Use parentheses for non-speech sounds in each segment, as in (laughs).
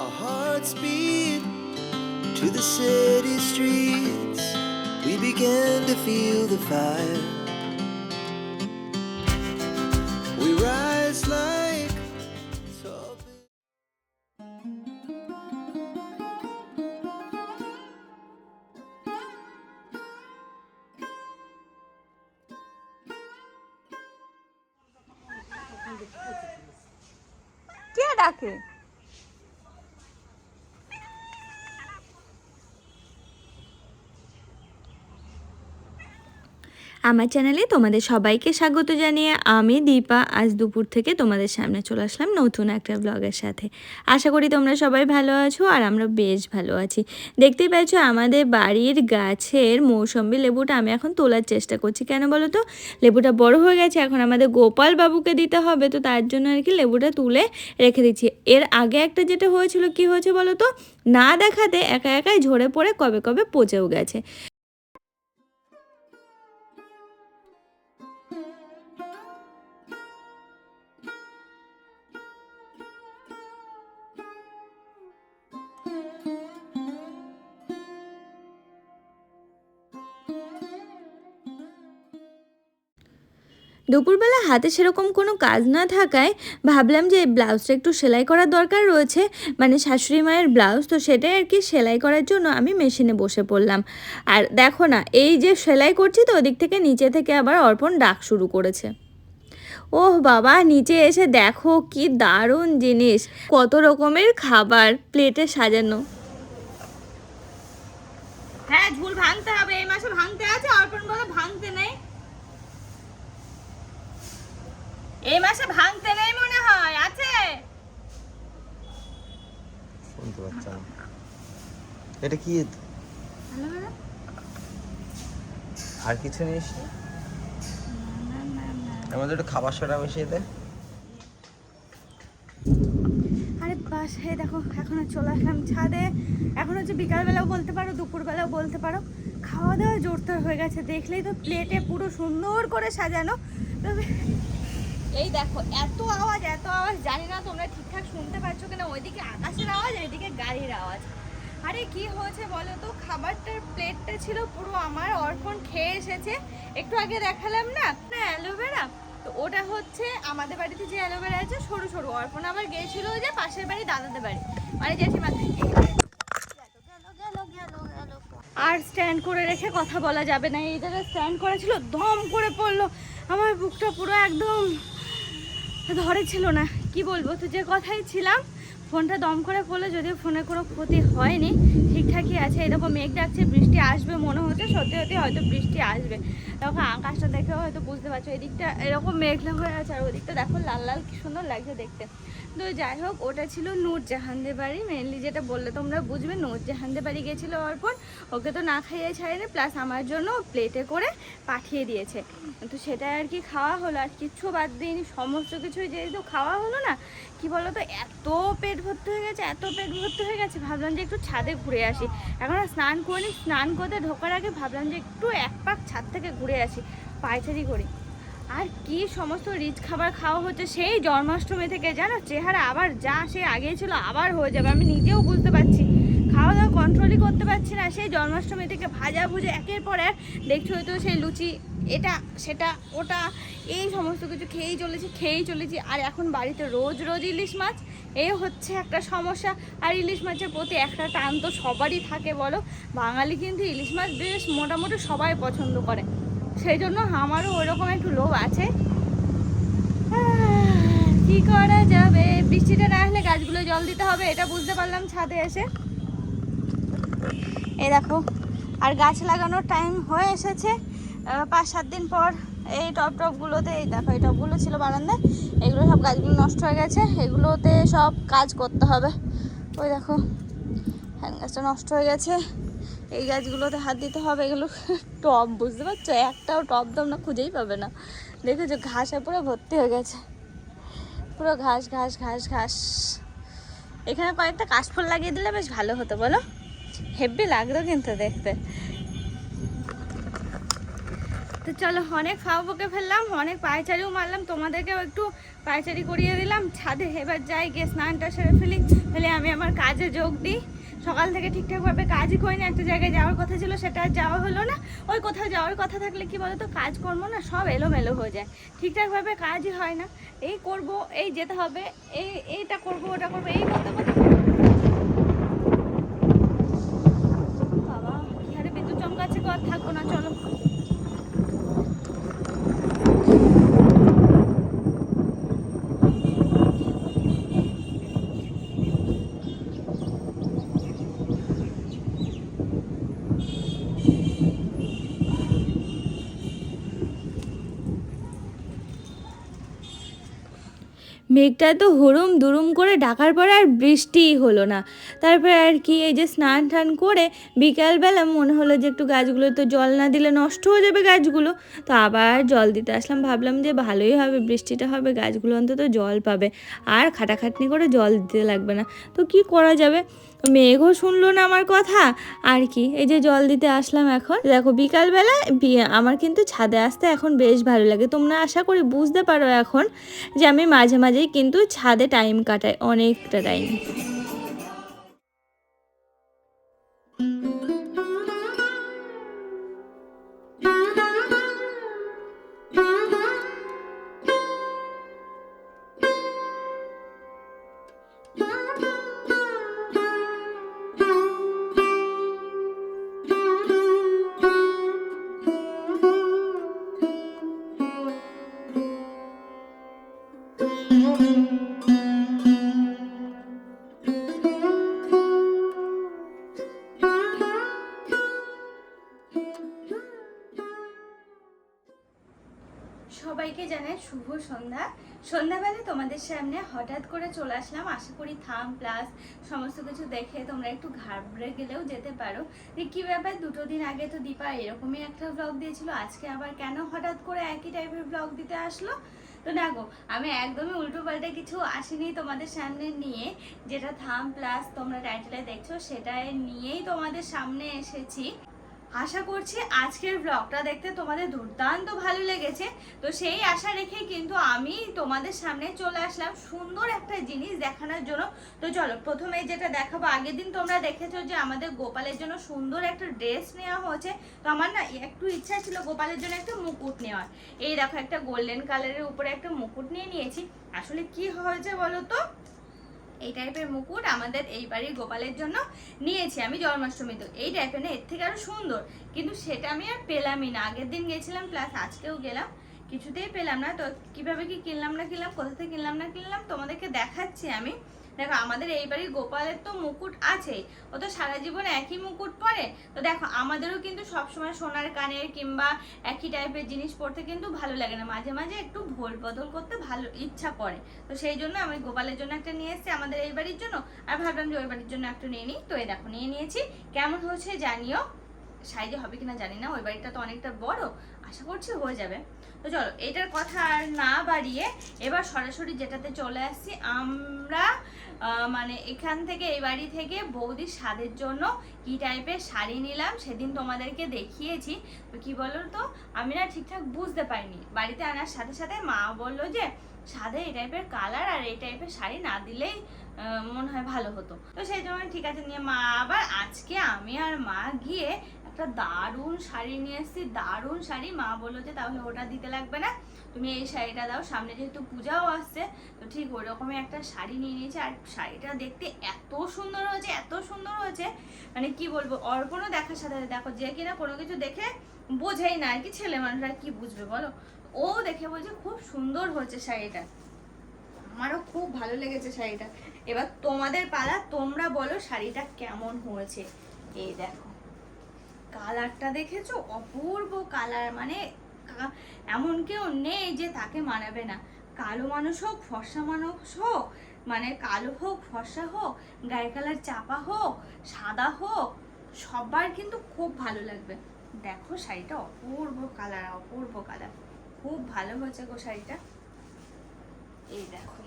Our hearts beat to the city streets. We began to feel the fire. We rise like tall buildings. কে ডাকে আমার চ্যানেলে তোমাদের সবাইকে স্বাগত জানিয়ে আমি দীপা। আজ দুপুর থেকে তোমাদের সামনে চলে আসলাম নতুন একটা ব্লগের সাথে। আশা করি তোমরা সবাই ভালো আছো আর আমরা বেশ ভালো আছি। দেখতেই পাচ্ছ আমাদের বাড়ির গাছের মৌসম্বি লেবুটা আমি এখন তোলার চেষ্টা করছি। কেন বলো তো? লেবুটা বড় হয়ে গেছে, এখন আমাদের গোপাল বাবুকে দিতে হবে। তো তার জন্য আর কি লেবুটা তুলে রেখে দিচ্ছি। এর আগে একটা যেটা হয়েছিল, কি হয়েছে বলো তো? না দেখাতে একা একাই ঝরে পড়ে কবে কবে পচেও গেছে। দুপুরবেলা হাতে সেরকম কোনো কাজ না থাকায় ভাবলাম যে এই ব্লাউজটা একটু সেলাই করার দরকার রয়েছে। মানে শাশুড়ি মায়ের ব্লাউজ, তো সেটাই আর কি সেলাই করার জন্য আমি মেশিনে বসে পড়লাম। আর দেখো না, এই যে সেলাই করছি তো ওদিক থেকে নিচে থেকে আবার অর্পণ ডাক শুরু করেছে। ওহ বাবা, নিচে এসে দেখো কি দারুণ জিনিস, কত রকমের খাবার, প্লেটে সাজানো। হ্যাঁ ঝুল ভাঙতে হবে, এই মাসে ভাঙতে আছে, অর্পণ বলে ভাঙতে নেই। এই মাসে ভাঙতে নেই মনে হয় আছে? শুনতে পাচ্ছি এটা কি আর কিছু নিস আমাদের একটু খাবার সোডা মিশিয়ে দে। আরে বাসায় দেখো এখন চলে আসলাম ছাদে। এখন হচ্ছে বিকালবেলাও বলতে পারো দুপুরবেলাও বলতে পারো। খাওয়া দাওয়া জোরদার হয়ে গেছে দেখলেই তো প্লেটে পুরো সুন্দর করে সাজানো। তবে এই দেখো, এত আওয়াজ এত আওয়াজ, জানি না তোমরা ঠিকঠাক শুনতে পাচ্ছ কিনা, ওইদিকে আকাশের আওয়াজ এদিকে গাড়ির আওয়াজ। আরে, কি হয়েছে বলো তো? খাবারটার প্লেটটা ছিল পুরো আমার, অর্পণ খেয়ে এসেছে। একটু আগে দেখালাম না না অ্যালোভেরা? তো ওটা হচ্ছে আমাদের বাড়িতে যে অ্যালোভেরা আছে, সরু সরু। অর্পণ আবার গিয়েছিল যে পাশের বাড়ি, দাদাদের বাড়ি। মানে জেঠিমা আর স্ট্যান্ড করে রেখে কথা বলা যাবে না। এই জায়গায় স্ট্যান্ড করা ছিল, দম করে পড়ল। আমার বুকটা পুরো একদম ধরে ছিল না। কি বলব? তো যে কথাই ছিলাম, ফোনটা দম করে পড়লে যদিও ফোনে কোনো ক্ষতি হয়নি, ঠিকঠাকই আছে। এরকম মেঘ ডাকছে, বৃষ্টি আসবে মনে হচ্ছে, সত্যি সত্যি হয়তো বৃষ্টি আসবে। তখন আকাশটা দেখে হয়তো বুঝতে পারছ, এদিকটা এরকম মেঘলা হয়ে আছে আর ওদিকটা দেখো লাল লাল কি সুন্দর লাগছে দেখতে। তো যাই হোক, ওটা ছিল নূর জাহানদের বাড়ি মেনলি যেটা বললে তোমরা বুঝবে নূর জাহানদের বাড়ি গেছিল অর্পণ। ওকে তো না খাইয়ে ছাড়েনি প্লাস আমার জন্য প্লেটে করে পাঠিয়ে দিয়েছে। তো সেটা আর কি খাওয়া হলো, আর কিচ্ছু বাদ দিইনি, সমস্ত কিছুই যেহেতু খাওয়া হলো না, কি বলো তো এত পেট ভর্তি হয়ে গেছে, এত পেট ভর্তি হয়ে গেছে, ভাবলাম যে একটু ছাদে ঘুরে আসি। এখন স্নান করিনি, স্নান করতে ঢোকার আগে ভাবলাম যে একটু এক পাক ছাদ থেকে ঘুরে আসি, পায়চারি করে। আর কি সমস্ত রিচ খাবার খাওয়া হচ্ছে, সেই জন্মাষ্টমী থেকে জানো চেহারা আবার যা সে আগেই ছিল আবার হয়ে যাবে, আমি নিজেও বুঝতে পারছি। খাওয়া দাওয়া কন্ট্রোলই করতে পারছি না। সেই জন্মাষ্টমী থেকে ভাজা ভুজে একের পর এক দেখছ হয়তো সেই লুচি, এটা, সেটা, ওটা, এই সমস্ত কিছু খেয়েই চলেছি খেয়েই চলেছি। আর এখন বাড়িতে রোজ রোজ ইলিশ মাছ এই হচ্ছে একটা সমস্যা। আর ইলিশ মাছের প্রতি একটা টান তো সবারই থাকে বলো। বাঙালি কিন্তু ইলিশ মাছ বেশ মোটামুটি সবাই পছন্দ করে। সেই জন্য আমারও ওইরকম একটু লোভ আছে। কি করা যাবে? বৃষ্টিটা না আসলে গাছগুলো জল দিতে হবে, এটা বুঝতে পারলাম ছাদে এসে। এই দেখো। আর গাছ লাগানোর টাইম হয়ে এসেছে। পাঁচ, সাত দিন পর এই টপ টপগুলোতে, এই দেখো, এই টপগুলো ছিল বারান্দায়। এগুলো সব গাছগুলো নষ্ট হয়ে গেছে। এগুলোতে সব কাজ করতে হবে। ওই দেখো, হ্যান গাছটা নষ্ট হয়ে গেছে। এই গাছগুলোতে হাত দিতে হবে। এগুলো (laughs) টব বুঝতে পারছ? একটাও টব তোমরা খুঁজেই পাবে না। দেখেছ? ঘাসে পুরো ভর্তি হয়ে গেছে। পুরো ঘাস ঘাস ঘাস ঘাস। এখানে কয়েকটা কাশফুল লাগিয়ে দিলে বেশ ভালো হতো, বলো? হেব্বি লাগতো কিন্তু দেখতে। তো চলো, অনেক ফাও বকে ফেললাম, অনেক পায়চারিও মারলাম, তোমাদেরকেও একটু পায়চারি করিয়ে দিলাম। ছাদে এবার যাই, গিয়ে স্নানটা সেরে ফেলি, ফেলে আমি আমার কাজে যোগ দিই। সকাল থেকে ঠিকঠাকভাবে কাজই করিনি, একটা জায়গায় যাওয়ার কথা ছিল, সেটা আর যাওয়া হলো না। ওই কোথাও যাওয়ার কথা থাকলে কি বলতো, কাজকর্ম না সব এলোমেলো হয়ে যায়। ঠিকঠাকভাবে কাজই হয় না। এই করব, এই যেতে হবে, এই, এইটা করব, ওটা করব, এই করতে করতে বাবা কি হারে বিদ্যুৎ চমকাচ্ছে গো আর থাকব না মেঘটা তো হুড়ুম দুরুম করে ডাকার পরে আর বৃষ্টিই হলো না। তারপরে আর কি, এই যে স্নান টান করে বিকালবেলা মনে হলো যে একটু গাছগুলো তো জল না দিলে নষ্ট হয়ে যাবে গাছগুলো। তো আবার জল দিতে আসলাম, ভাবলাম যে ভালোই হবে, বৃষ্টিটা হবে, গাছগুলো অন্তত জল পাবে। আর খাটাখাটনি করে জল দিতে লাগবে না। তো কি করা যাবে? মেঘও শুনলো না আমার কথা? আর কি? এই যে জল দিতে আসলাম এখন। দেখো, বিকালবেলা আমার কিন্তু ছাদে আসতে এখন বেশ ভালো লাগে। তোমরা আশা করি বুঝতে পারো এখন যে আমি মাঝে মাঝেই কিন্তু ছাদে টাইম কাটাই, অনেকটা টাইম শুভ সন্ধ্যা। সন্ধ্যাবেলা তোমাদের সামনে হঠাৎ করে চলে আসলাম। আশা করি থাম, প্লাস সমস্ত কিছু দেখে তোমরা একটু ঘাবড়ে গেলেও যেতে পারো। যে কী ব্যাপার, দুটো দিন আগে তো দীপা এরকমই একটা ব্লগ দিয়েছিল। আজকে আবার কেন হঠাৎ করে একই টাইপের ব্লগ দিতে আসলো? তো দেখো আমি একদমই উল্টো পাল্টা কিছু আসিনি তোমাদের সামনে নিয়ে। যেটা থাম, প্লাস তোমরা টাইটেলে দেখছ, সেটাই নিয়েই তোমাদের সামনে এসেছি। আশা করছি আজকের ব্লগটা দেখতে তোমাদের দুর্দান্ত ভালো লেগেছে। তো সেই আশা রেখে কিন্তু আমি তোমাদের সামনে চলে আসলাম সুন্দর একটা জিনিস দেখানোর জন্য। তো চলো প্রথমে যেটা দেখাবো, আগের দিন তোমরা দেখেছ যে আমাদের গোপালের জন্য সুন্দর একটা ড্রেস নেওয়া হয়েছে। তো আমার না একটু ইচ্ছা ছিল গোপালের জন্য একটা মুকুট নেওয়ার। এই দেখো একটা গোল্ডেন কালারের উপরে একটা মুকুট নিয়ে নিয়েছি। আসলে কি হয়েছে বলো তো? এই টাইপের মুকুট আমাদের এই বাড়ির গোপালের জন্য নিয়েছি আমি জন্মাষ্টমী তো। এই টাইপের না, এর থেকে আরও সুন্দর। কিন্তু সেটা আমি আর পেলামই না। আগের দিন গেছিলাম প্লাস আজকেও গেলাম। কিছুতেই পেলাম না। তো কীভাবে কি কিনলাম না কিনলাম, কোথা থেকে কিনলাম না কিনলাম তোমাদেরকে দেখাচ্ছি আমি। দেখো, আমাদের এই বাড়ির গোপালের তো মুকুট আছেই, ও তো সারা জীবন একই মুকুট পরে। তো দেখো, আমাদেরও কিন্তু সবসময় সোনার কানের কিংবা একই টাইপের জিনিস পরতে কিন্তু ভালো লাগে না। মাঝে মাঝে একটু ভোল বদল করতে ভালো ইচ্ছা করে। তো সেই জন্য আমি গোপালের জন্য একটা নিয়ে এসেছি আমাদের এই বাড়ির জন্য। আর ভাবলাম যে ওই বাড়ির জন্য একটা নিয়ে নিই। তো এই দেখো, নিয়ে নিয়েছি। কেমন হয়েছে জানিও? সাইজে হবে কিনা জানি না, ওই বাড়িটা তো অনেকটা বড়, আশা করছি হয়ে যাবে। তো চলো, এটার কথা আর না বাড়িয়ে এবার সরাসরি যেটাতে চলে আসছি, আমরা মানে এখান থেকে, এই বাড়ি থেকে বৌদির স্বাদের জন্য কি টাইপের শাড়ি নিলাম সেদিন তোমাদেরকে দেখিয়েছি। তো কি বলো তো আমি না ঠিকঠাক বুঝতে পারিনি। বাড়িতে আনার সাথে সাথে মা বলল যে সাদে এই টাইপের কালার আর এই টাইপের শাড়ি না দিলেই মনে হয় ভালো হতো। তো সেই জন্য ঠিক আছে, নিয়ে মা আবার আজকে আমি আর মা গিয়ে একটা দারুণ শাড়ি নিয়ে এসেছি, দারুণ শাড়ি। মা বলল যে, তাহলে ওটা দিতে লাগবে না। তুমি এই শাড়িটা দাও। সামনে যেহেতু পূজাও আসছে, তো ঠিক ওরকমই একটা শাড়ি নিয়ে নিয়েছি। আর শাড়িটা দেখতে এত সুন্দর হয়েছে, এত সুন্দর হয়েছে। মানে কি বলব, অর্পণও দেখার সাথে সাথে, দেখো, যে কিনা কোনো কিছু দেখে বোঝেই না আর কি ছেলে মানুষরা কি বুঝবে, বলো? ও দেখে বলছে, খুব সুন্দর হয়েছে শাড়িটা। আমারও খুব ভালো লেগেছে শাড়িটা। এবার তোমাদের পালা তোমরা বলো শাড়িটা কেমন হয়েছে। এই দেখো। কালারটা দেখেছ? অপূর্ব কালার মানে এমন কেউ নেই যে তাকে মানাবে না। কালো মানুষ হোক, ফর্সা মানুষ হোক মানে কালো হোক, ফর্সা হোক গায়ের কালার চাপা হোক, সাদা হোক, সবার কিন্তু খুব ভালো লাগবে। দেখো শাড়িটা, অপূর্ব কালার অপূর্ব কালার। খুব ভালো হয়েছে গো শাড়িটা। এই দেখো।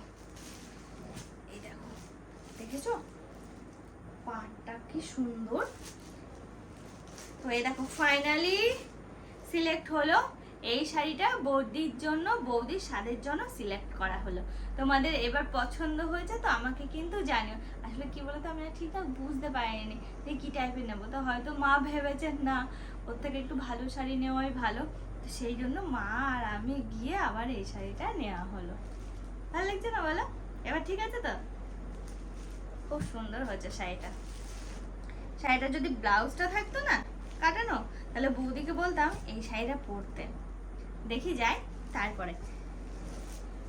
এই দেখো। দেখেছ? পাটটা কি সুন্দর। তো এই দেখো ফাইনালি সিলেক্ট হলো। এই শাড়িটা বৌদির জন্য, বৌদির স্বাদের জন্য সিলেক্ট করা হলো। তোমাদের এবার পছন্দ হয়েছে তো আমাকে কিন্তু জানিও। আসলে কি বলতো, আমি ঠিকঠাক বুঝতে পারিনি যে কি টাইপের নেব। তো হয়তো মা ভেবেছেন না, ওর থেকে একটু ভালো শাড়ি নেওয়াই ভালো। তো সেই জন্য মা আর আমি গিয়ে আবার এই শাড়িটা নেওয়া হলো। ভালো লাগছে না বলো? এবার ঠিক আছে তো? খুব সুন্দর হয়েছে শাড়িটা। শাড়িটা যদি ব্লাউজটা থাকতো না কাটানো? তাহলে বৌদিকে বলতাম এই শাড়িটা পরতে। দেখি যাই তারপরে।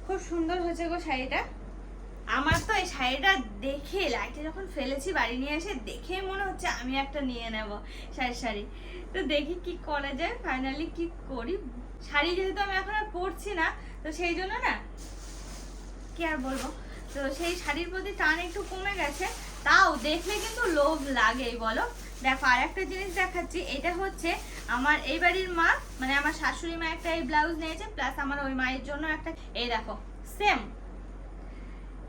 খুব সুন্দর হয়েছে গো শাড়িটা। আমার তো এই শাড়িটা দেখে লাইটে যখন ফেলেছি বাড়ি নিয়ে এসে দেখে মনে হচ্ছে আমি একটা নিয়ে নেব শাড়ি শাড়ি। তো দেখি কি করা যায় ফাইনালি কি করি? শাড়ি যেহেতু আমি এখন আর পরছি না, তো সেই জন্য না, কি আর বলব? তো সেই শাড়ির প্রতি টান একটু কমে গেছে। তাও দেখলে কিন্তু লোভ লাগেই, বলো? দেখো আর একটা জিনিস দেখাচ্ছি, এটা হচ্ছে আমার এই বাড়ির মা মানে আমার শাশুড়ি মা একটা এই ব্লাউজ নিয়েছে প্লাস আমার ওই মায়ের জন্য একটা, এই দেখো সেম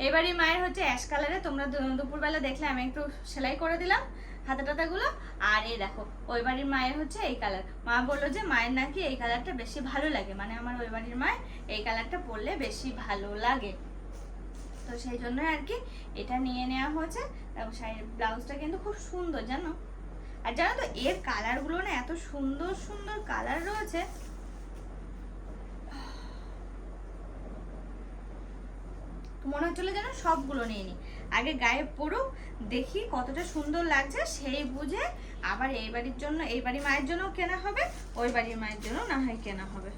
এবারে মায়ের হচ্ছে অ্যাশ কালারে তোমরা দুপুরবেলা দেখলে আমি একটু সেলাই করে দিলাম হাতা টাতাগুলো, আর এই দেখো, ওই বাড়ির মায়ের হচ্ছে এই কালার মা বলল যে, মায়ের নাকি এই কালারটা বেশি ভালো লাগে। মানে আমার ওই বাড়ির মায়ের এই কালারটা পরলে বেশি ভালো লাগে। তো সেই জন্য আর কি এটা নিয়ে নেওয়া হয়েছে। দেখো শাড়ির ব্লাউজটা কিন্তু খুব সুন্দর, জানো? আর জানো তো, এর কালারগুলো না এত সুন্দর সুন্দর কালার রয়েছে। মনে হচ্ছিল যেন সবগুলো নিয়ে নিই আগে গায়ে পড়ুক দেখি কতটা সুন্দর লাগছে, সেই বুঝে আবার এই বাড়ির জন্য, এই বাড়ির মায়ের জন্য কেনা হবে, ওই বাড়ির মায়ের জন্য না হয় কেনা হবে।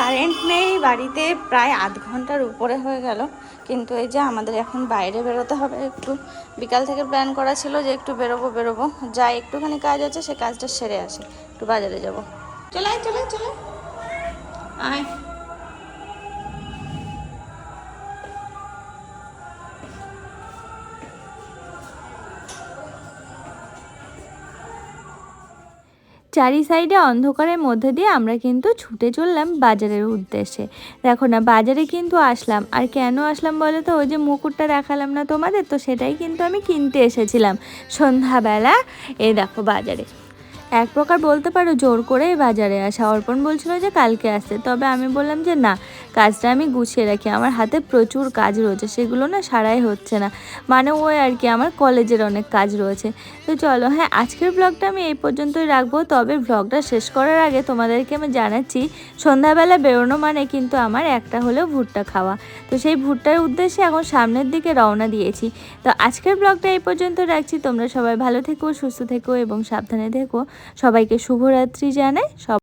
কারেন্ট নেই, বাড়িতে প্রায় আধ ঘণ্টার উপরে হয়ে গেল। কিন্তু এই যে আমাদের এখন বাইরে বেরোতে হবে, একটু বিকাল থেকে প্ল্যান করা ছিল যে একটু বেরোবো বেরোবো। যা একটুখানি কাজ আছে, সে কাজটা সেরে আসে। একটু বাজারে যাব। চলে চলে চলে আয়। চারি সাইডে অন্ধকারের মধ্যে দিয়ে আমরা কিন্তু ছুটে চললাম বাজারের উদ্দেশ্যে। দেখো না, বাজারে কিন্তু আসলাম। আর কেন আসলাম বলো তো? ওই যে মুকুটটা দেখালাম না তোমাদের? তো সেটাই কিন্তু আমি কিনতে এসেছিলাম। সন্ধ্যাবেলা, এই দেখো বাজারে। এক প্রকার বলতে পারো জোর করেই বাজারে আসা। অর্পণ বলছিল যে কালকে আসতে। তবে আমি বললাম যে না, কাজটা আমি গুছিয়ে রাখি। আমার হাতে প্রচুর কাজ রয়েছে, সেগুলো না সারাই হচ্ছে না। মানে ওই আর কি, আমার কলেজের অনেক কাজ রয়েছে। তো চলো হ্যাঁ আজকের ব্লগটা আমি এই পর্যন্তই রাখব। তবে ব্লগটা শেষ করার আগে তোমাদেরকে আমি জানাচ্ছি, সন্ধ্যাবেলা বেরোনো মানে কিন্তু আমার একটা হলেও ভুট্টা খাওয়া। তো সেই ভুট্টার উদ্দেশ্যে এখন সামনের দিকে রওনা দিয়েছি। তো আজকের ব্লগটা এই পর্যন্ত রাখছি। তোমরা সবাই ভালো থেকো, সুস্থ থেকো এবং সাবধানে থেকো। সবাইকে শুভরাত্রি জানাই সব